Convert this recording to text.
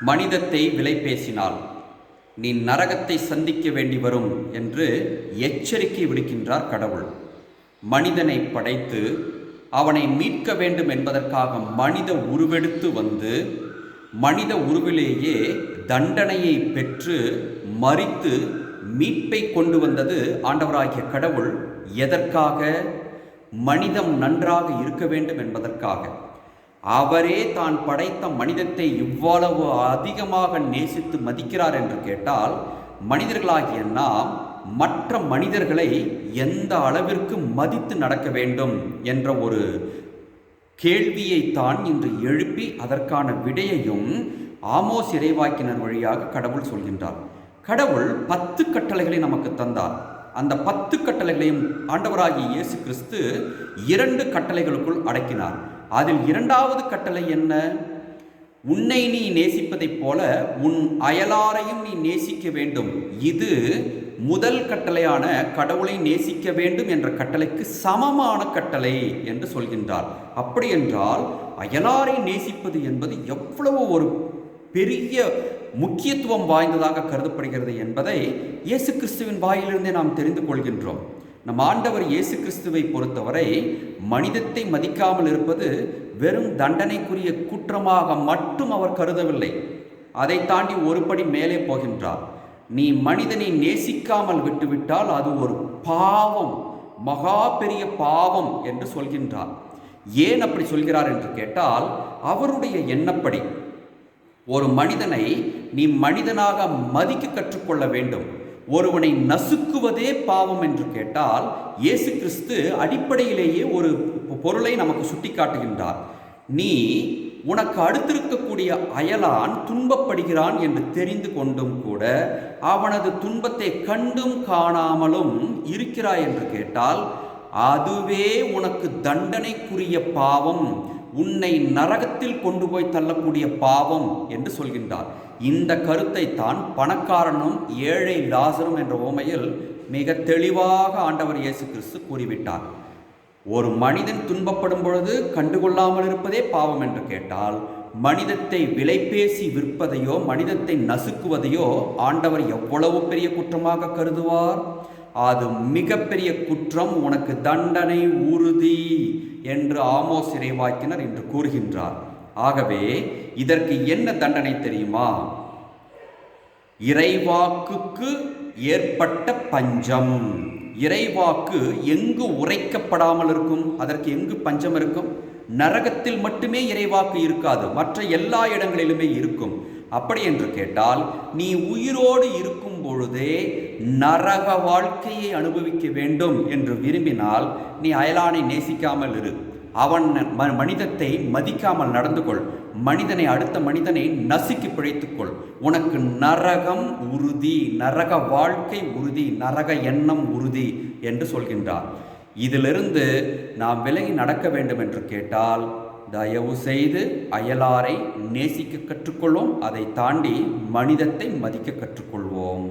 மனிதத்தை விலை பேசினால் நீ நரகத்தை சந்திக்க வேண்டி வரும் என்று எச்சரிக்கை விடுக்கின்றார் கடவுள். மனிதனை படைத்து அவனை மீட்க வேண்டும் என்பதற்காக மனித உருவெடுத்து வந்து மனித உருவிலேயே தண்டனையை பெற்று மறித்து மீட்பை கொண்டு வந்தது ஆண்டவராகிய கடவுள். எதற்காக? மனிதம் நன்றாக இருக்க வேண்டும் என்பதற்காக. அவரே தான் படைத்த மனிதத்தை இவ்வளவு அதிகமாக நேசித்து மதிக்கிறார் என்று கேட்டால் மனிதர்களாகிய நாம் மற்ற மனிதர்களை எந்த அளவிற்கு மதித்து நடக்க வேண்டும் என்ற ஒரு கேள்வியை தான் இன்று எழுப்பி அதற்கான விடையையும் ஆமோஸ் இறைவாக்கினர் வழியாக கடவுள் சொல்கின்றார். கடவுள் பத்து கட்டளைகளை நமக்கு தந்தார். அந்த பத்து கட்டளைகளையும் ஆண்டவராகிய இயேசு கிறிஸ்து இரண்டு கட்டளைகளுக்குள் அடக்கினார். அதில் இரண்டாவது கட்டளை என்ன? உன்னை நீ நேசிப்பதைப் போல உன் அயலாரையும் நீ நேசிக்க வேண்டும். இது முதல் கட்டளையான கடவுளை நேசிக்க வேண்டும் என்ற கட்டளைக்கு சமமான கட்டளை என்று சொல்கின்றார். அப்படி என்றால் அயலாரை நேசிப்பது என்பது எவ்வளவு ஒரு பெரிய முக்கியத்துவம் வாய்ந்ததாக கருதப்படுகிறது என்பதை இயேசு கிறிஸ்துவின் வாயிலிருந்தே நாம் தெரிந்து கொள்கின்றோம். நம் ஆண்டவர் இயேசு கிறிஸ்துவை பொறுத்தவரை மனிதத்தை மதிக்காமல் இருப்பது வெறும் தண்டனைக்குரிய குற்றமாக மட்டும் அவர் கருதவில்லை. அதை தாண்டி ஒருபடி மேலே போகின்றார். நீ மனிதனை நேசிக்காமல் விட்டுவிட்டால் அது ஒரு பாவம் மகா பெரிய பாவம் என்று சொல்கின்றார். ஏன் அப்படி சொல்கிறார் என்று கேட்டால் அவருடைய எண்ணப்படி. ஒரு மனிதனை நீ மனிதனாக மதிக்க கற்றுக்கொள்ள வேண்டும். ஒருவனை நசுக்குவதே பாவம் என்று கேட்டால் இயேசு கிறிஸ்து அடிப்படையிலேயே ஒரு பொருளை நமக்கு சுட்டி காட்டுகின்றார் நீ உனக்கு அடுத்திருக்கக்கூடிய அயலான் துன்பப்படுகிறான் என்று தெரிந்து கொண்டும் கூட அவனது துன்பத்தை கண்டும் காணாமலும் இருக்கிறாய் என்று கேட்டால் அதுவே உனக்கு தண்டனைக்குரிய பாவம். உன்னை நரகத்தில் கொண்டு போய் தள்ளக்கூடிய பாவம் என்று சொல்கின்றார். இந்த கருத்தை தான் பணக்காரனும் ஏழை லாசரும் என்ற ஓமையில் மிக தெளிவாக ஆண்டவர் இயேசு கிறிஸ்து கூறிவிட்டார். ஒரு மனிதன் துன்பப்படும் பொழுது கண்டுகொள்ளாமல் இருப்பதே பாவம் என்று கேட்டால் மனிதத்தை விலைபேசி விற்பதையோ மனிதத்தை நசுக்குவதையோ ஆண்டவர் எவ்வளவு பெரிய குற்றமாக கருதுவார்? அது மிகப்பெரிய குற்றம் உனக்கு தண்டனை உறுதி என்று ஆமோஸ் இறைவாக்கினர் என்று கூறுகின்றார். ஆகவே இதற்கு என்ன தண்டனை தெரியுமா? இறைவாக்குக்கு ஏற்பட்ட பஞ்சம். இறைவாக்கு எங்கு உரைக்கப்படாமல் இருக்கும்? அதற்கு எங்கு பஞ்சம் இருக்கும்? நரகத்தில் மட்டுமே இறைவாக்கு இருக்காது மற்ற எல்லா இடங்களிலுமே இருக்கும். அப்படி என்று கேட்டால் நீ உயிரோடு இருக்கும் பொழுதே நரக வாழ்க்கையை அனுபவிக்க வேண்டும் என்று விரும்பினால் நீ அயலானை நேசிக்காமல் இரு. அவன் ம- மனிதத்தை மதிக்காமல் நடந்து கொள் மனிதனை அடுத்த மனிதனை நசுக்கி பிழைத்துக்கொள். உனக்கு நரகம் உறுதி நரக வாழ்க்கை உறுதி நரக எண்ணம் உறுதி என்று சொல்கின்றார். இதிலிருந்து நாம் விலகி நடக்க வேண்டும் என்று கேட்டால் தயவு செய்து அயலாரை நேசிக்க கற்றுக்கொள்வோம் அதை தாண்டி மனிதத்தை மதிக்க கற்றுக்கொள்வோம்.